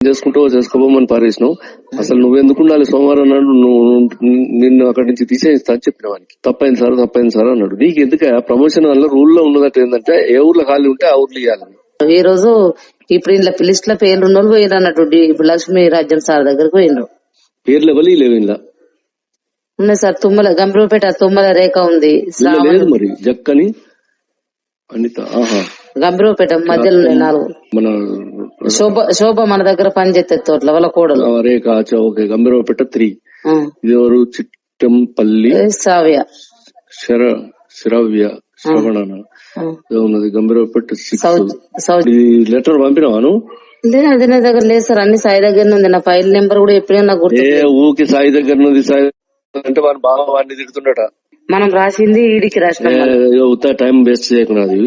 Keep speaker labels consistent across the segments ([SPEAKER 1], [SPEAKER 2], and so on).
[SPEAKER 1] చేసుకుంటూ చేసుకోమని పారేసినావు. అసలు నువ్వెందుకు ఉండాలి సోమవారం నాడు నువ్వు నిన్ను అక్కడి నుంచి తీసేస్తా అని చెప్పిన వానికి. తప్పైంది సార్ తప్పైంది సార్ అన్నాడు. నీకు ఎందుకు ప్రమోషన్ వల్ల రూల్లో ఉన్నదట ఏంటంటే ఏ ఊర్లో ఖాళీ ఉంటే ఆ ఊర్లో ఇవ్వాలి
[SPEAKER 2] ఈ రోజు ఇప్పుడు ఇంట్లో లిస్ట్లో పేర్లు ఉన్న వాళ్ళు పోయిన అన్నట్టు ఇప్పుడు లక్ష్మీ రాజ్యం సార్ దగ్గరకు పోయిండ్రు.
[SPEAKER 1] పేర్లు ఎవరు లేవు ఇలా
[SPEAKER 2] ఉన్నాయి సార్ తుమ్మల గంభీరపేట తుమ్మల రేఖ ఉంది.
[SPEAKER 1] లేదు మరి జక్కని అనిత ఆహా.
[SPEAKER 2] గంభీరపేట మధ్యలో నాలుగు.
[SPEAKER 1] మన
[SPEAKER 2] శోభ శోభ మన దగ్గర పనిచేస్తుంది తోటల వాళ్ళ కోడలు.
[SPEAKER 1] Rekha okay Gambhiraopet three.
[SPEAKER 2] ఆ.
[SPEAKER 1] ఇది ఎవరు? చిట్టంపల్లి.
[SPEAKER 2] ఏ సావ్య
[SPEAKER 1] శర శ్రవ్య శ్రవణ
[SPEAKER 2] ఆ.
[SPEAKER 1] ఉన్నది గంభీరపేట లెటర్ పంపినావాను
[SPEAKER 2] లేదు అది నా దగ్గర లేదు సార్ అన్ని సాయి దగ్గర ఉంది. నా ఫైల్ నెంబర్ కూడా ఎప్పుడైనా నాకు గుర్తు
[SPEAKER 1] ఏ ఊకి సాయి దగ్గర నుండి సాయి అంటే వాని బావ వాడిని తిడుతుండట.
[SPEAKER 2] మనం రాసింది ఈడికి రాసినాం
[SPEAKER 1] టైం వేస్ట్ చేయకున్నది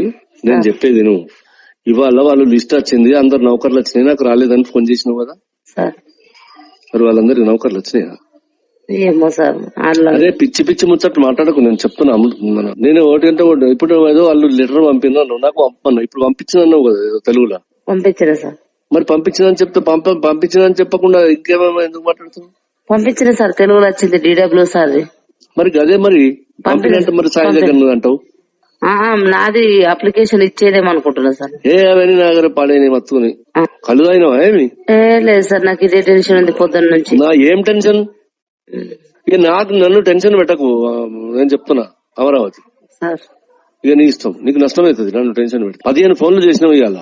[SPEAKER 1] నేను చెప్పేది నువ్వు ఇవాళ వాళ్ళు లిస్ట్ వచ్చింది అందరు నౌకర్లు వచ్చినాయి నాకు రాలేదని ఫోన్ చేసినావు కదా?
[SPEAKER 2] సార్.
[SPEAKER 1] మరి వాళ్ళందరికి నౌకర్లు వచ్చినాయా?
[SPEAKER 2] ఏమో సార్ అట్లా
[SPEAKER 1] అదే పిచ్చి పిచ్చి ముచ్చట్టు మాట్లాడకు నేను చెప్తున్నా నేను ఒకటి అంటే ఒకటి ఇప్పుడు ఏదో వాళ్ళు లెటర్ పంపినాను నాకు పంపను ఇప్పుడు పంపించినావు కదా ఏదో తెలుగులో.
[SPEAKER 2] పంపించిన సార్.
[SPEAKER 1] మరి పంపించిందని చెప్తే పంప పంపించిందని చెప్పకుండా ఇంకేమేమో ఎందుకు మాట్లాడుతున్నావు?
[SPEAKER 2] పంపించిన సార్ తెలుగులో వచ్చింది డిడబ్ల్యూ సార్
[SPEAKER 1] మరి అదే మరి పంపినంటే మరి సాయి దగ్గర అంటావు
[SPEAKER 2] నాది అప్లికేషన్ ఇచ్చేదేమో అనుకుంటున్నా సార్.
[SPEAKER 1] ఏ అవన్నీ నా దగ్గర పాడైన మత్తుకుని. కళ్ళు ఏమి?
[SPEAKER 2] ఏ లేదు సార్ నాకు ఇదే టెన్షన్ ఉంది పొద్దున్న నుంచి.
[SPEAKER 1] నా ఏం టెన్షన్? ఇక నాకు నన్ను టెన్షన్ పెట్టకు నేను చెప్తున్నా అమరావతి.
[SPEAKER 2] సార్.
[SPEAKER 1] ఇక నీ ఇష్టం నీకు నష్టం అవుతుంది నన్ను టెన్షన్ పెట్టి. పదిహేను ఫోన్లు చేసినావు ఇవాళ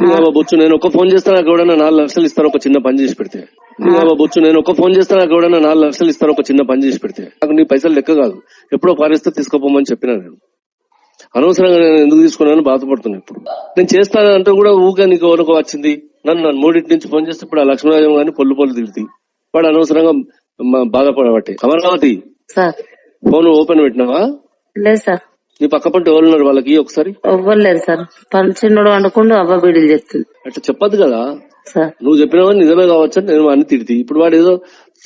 [SPEAKER 1] నీకు బొచ్చు నేను ఒక ఫోన్ చేస్తా నాకు ఎవడన్నా నాలుగు లక్షలు ఇస్తారు ఒక చిన్న పని చేసి పెడితే. నీకు బొచ్చు నేను ఒక ఫోన్ చేస్తా నాకు ఎవడన్నా నాలుగు లక్షలు ఇస్తారు ఒక చిన్న పని చేసి పెడితే. నాకు నీ పైసలు లెక్క కాదు. ఎప్పుడో పారిస్తే తీసుకోపోమని చెప్పినా నేను. అనవసరంగా నేను ఎందుకు తీసుకున్నాను బాధపడుతున్నా ఇప్పుడు. నేను చేస్తాను అంటే కూడా ఊగా నీకు ఎవరికో వచ్చింది. నన్ను నన్ను మూడింటి నుంచి ఫోన్ చేస్తే ఇప్పుడు ఆ లక్ష్మీరాజం గారిని పొల్లు పొల్లు తిడుతుంది. వాడు అనవసరంగా బాధపడబట్టి. అమరావతి ఫోన్ ఓపెన్ పెట్టినావా?
[SPEAKER 2] లేదు సార్.
[SPEAKER 1] నీ పక్క పంట ఎవరున్నారు వాళ్ళకి ఒకసారి?
[SPEAKER 2] ఇవ్వలేదు సార్. పని చిన్నోడు అనుకుంటూ అవ్వ బీడీలు చెప్తుంది
[SPEAKER 1] అట్లా చెప్పొద్దు కదా.
[SPEAKER 2] సార్.
[SPEAKER 1] నువ్వు చెప్పినావని నిజమే కావచ్చు అని నేను వాడిని తిడితి. ఇప్పుడు వాడు ఏదో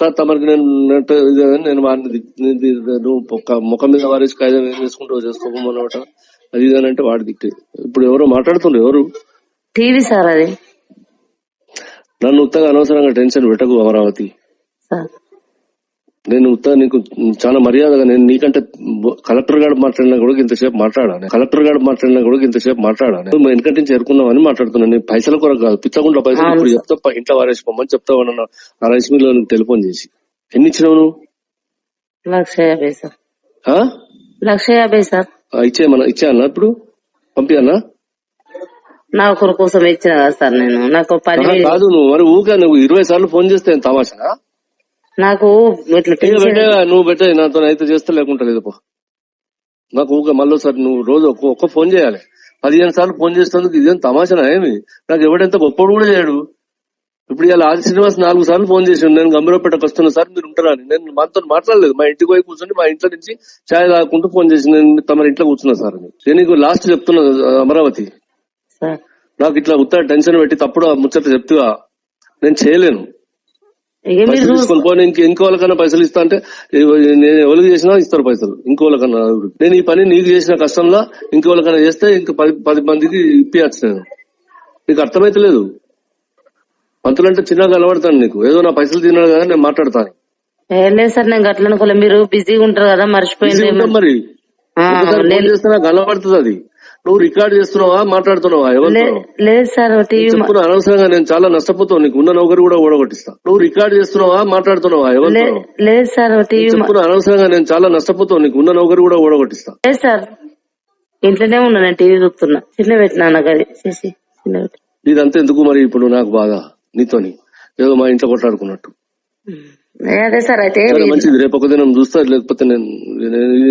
[SPEAKER 1] సార్ తమరికి నేను నేను వాడిని నువ్వు ముఖం మీద వారేసి కాగితం ఏం చేసుకుంటావు చేసుకోమన్నమాట అది ఇది అని అంటే వాడు తిట్టి. ఇప్పుడు ఎవరో మాట్లాడుతుండ్రు ఎవరు?
[SPEAKER 2] టీవీ సార్ అది.
[SPEAKER 1] నన్ను ఉత్తగా అనవసరంగా టెన్షన్ పెట్టకు అమరావతి.
[SPEAKER 2] సార్.
[SPEAKER 1] నేను నీకు చాలా మర్యాదగా నేను నీకంటే కలెక్టర్ గారు మాట్లాడినా కూడా ఇంతసేపు మాట్లాడాను కలెక్టర్ గారు మాట్లాడినా కూడా ఇంతసేపు మాట్లాడాను నువ్వు వెనకటి నుంచి ఎరుకున్నావని మాట్లాడుతున్నాను. నేను పైసల కొరకు కాదు పిచ్చకుండా పైసలు ఇప్పుడు చెప్తా ఇంట్లో వారేసిపోమని చెప్తావన్న ఆ రైస్ మిల్ టెలిఫోన్ చేసి. ఎన్ని ఇచ్చినావు నువ్వు?
[SPEAKER 2] లక్ష యాభై సార్? లక్ష యాభై సార్.
[SPEAKER 1] ఇచ్చేయమన్నా ఇచ్చేయన్నా ఇప్పుడు? పంపియన్నా?
[SPEAKER 2] నా ఒకరి కోసం ఇచ్చిన కదా సార్ నేను. నాకు పని
[SPEAKER 1] కాదు నువ్వు. మరి ఊగా నువ్వు ఇరవై సార్లు ఫోన్ చేస్తే తమాషా
[SPEAKER 2] నాకు ఇట్లా
[SPEAKER 1] నువ్వు పెట్టే నాతో అయితే చేస్తే లేకుంటా లేదు నాకు ఊగా మళ్ళీ సార్ నువ్వు రోజు ఒక్క ఒక్క ఫోన్ చేయాలి. పదిహేను సార్లు ఫోన్ చేసినందుకు ఇదేం తమాషనా ఏమి? నాకు ఎవడెంత గొప్పడు కూడా చేయడు ఇప్పుడు ఇలా ఆది శ్రీనివాస్ నాలుగు సార్లు ఫోన్ చేసి నేను గంభీరపేటకు వస్తున్నా సార్ మీరు ఉంటారా అని. నేను మాతో మాట్లాడలేదు. మా ఇంటికి పోయి కూర్చొని మా ఇంట్లో నుంచి ఛాయ్ తాగుకుంటూ ఫోన్ చేసి నేను తమ ఇంట్లో కూర్చున్నా సార్ అని. నీకు లాస్ట్ చెప్తున్నా అమరావతి. నాకు ఇట్లా ఉత్తర టెన్షన్ పెట్టి తప్పుడు ముచ్చట చెప్తుగా. నేను చేయలేను
[SPEAKER 2] ఇక మీరు
[SPEAKER 1] పైసలు
[SPEAKER 2] చూసి
[SPEAKER 1] తీసుకొని ఇంక ఇంకోళ్ళకన్నా పైసలు ఇస్తా అంటే నేను ఎవరికి చేసినా ఇస్తారు పైసలు. ఇంకోళ్ళకన్నా నేను ఈ పని నీకు చేసిన కష్టంలో ఇంకోళ్ళకన్నా చేస్తే ఇంక పది పది మందికి ఇప్పియచ్చు నేను. నీకు అర్థమైతలేదు? పంతులంటే చిన్నగా కనబడతాను నీకు. ఏదో నా పైసలు తిన్నాడు కదా నేను మాట్లాడతాను.
[SPEAKER 2] లేదు సార్ నేను గట్ల అనుకోలే మీరు బిజీగా ఉంటారు కదా మర్చిపోయింది
[SPEAKER 1] మరి. కనబడుతుంది అది నువ్వు రికార్డ్ చేస్తున్నావా? మాట్లాడుతున్నావా?
[SPEAKER 2] లేదు సార్
[SPEAKER 1] అనవసరంగా నేను చాలా నష్టపోతావు. నీకు ఉన్న నౌకరు కూడా ఓడగొట్టిస్తా. నువ్వు రికార్డ్ చేస్తున్నావా? మాట్లాడుతున్నావా?
[SPEAKER 2] లేదు సార్
[SPEAKER 1] అనవసరంగా నేను చాలా నష్టపోతావు. నీకు ఉన్న నౌకరు కూడా ఓడగొట్టిస్తా.
[SPEAKER 2] లేదు సార్. ఇంట్లోనే ఉన్నా నేను టీవీ చూస్తున్నా చిన్న పెట్టినా అది చేసి
[SPEAKER 1] ఇదంతా ఎందుకు మరి ఇప్పుడు నాకు బాధ? నీతోని. ఏదో మా ఇంట్లో కొట్లాడుకున్నట్టు.
[SPEAKER 2] అదే సార్ అయితే
[SPEAKER 1] సరే మంచిది. రేపు ఒక దినం చూస్తా లేకపోతే నేను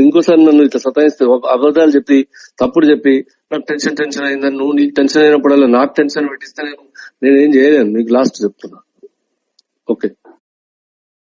[SPEAKER 1] ఇంకోసారి నన్ను ఇట్లా సతాయిస్తే అబద్ధాలు చెప్పి తప్పుడు చెప్పి నాకు టెన్షన్ టెన్షన్ అయిందని నువ్వు నీకు టెన్షన్ అయినప్పుడల్లా నాకు టెన్షన్ పెట్టిస్తే నేను నేనేం చేయలేను. నీకు లాస్ట్ చెప్తున్నా. ఓకే.